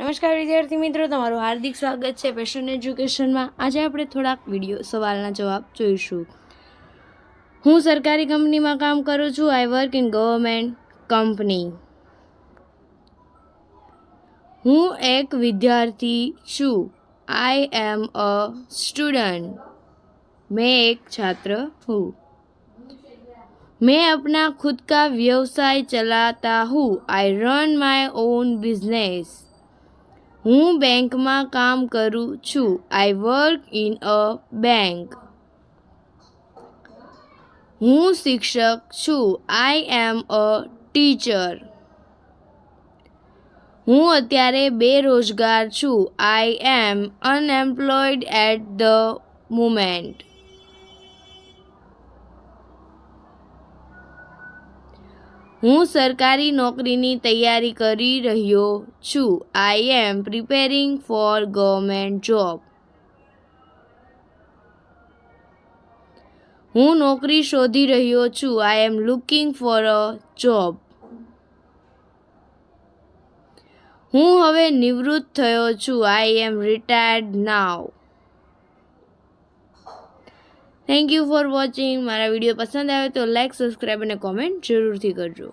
નમસ્કાર વિદ્યાર્થી મિત્રો તમારું હાર્દિક સ્વાગત છે પેશન એજ્યુકેશનમાં આજે આપણે થોડાક વિડીયો સવાલના જવાબ જોઈશું હું સરકારી કંપનીમાં કામ કરું છું I work in government company હું એક વિદ્યાર્થી છું આઈ એમ અ સ્ટુડન્ટ मैं एक छात्र हूँ मैं अपना खुद का व्यवसाय चलाता हूँ I run my own business હું બેંકમાં કામ કરું છું. I work in a bank હું શિક્ષક છું. આઈ એમ અ ટીચર હું અત્યારે બેરોજગાર છું. I am unemployed at the moment હું સરકારી નોકરીની તૈયારી કરી રહ્યો છું. I am preparing for government job હું નોકરી શોધી રહ્યો છું. I am looking for a job હું હવે નિવૃત્ત થયો છું. I am retired now thank you for watching મારા વીડિયો પસંદ આવે તો લાઈક સબસ્ક્રાઈબ અને કોમેન્ટ જરૂરથી કરજો.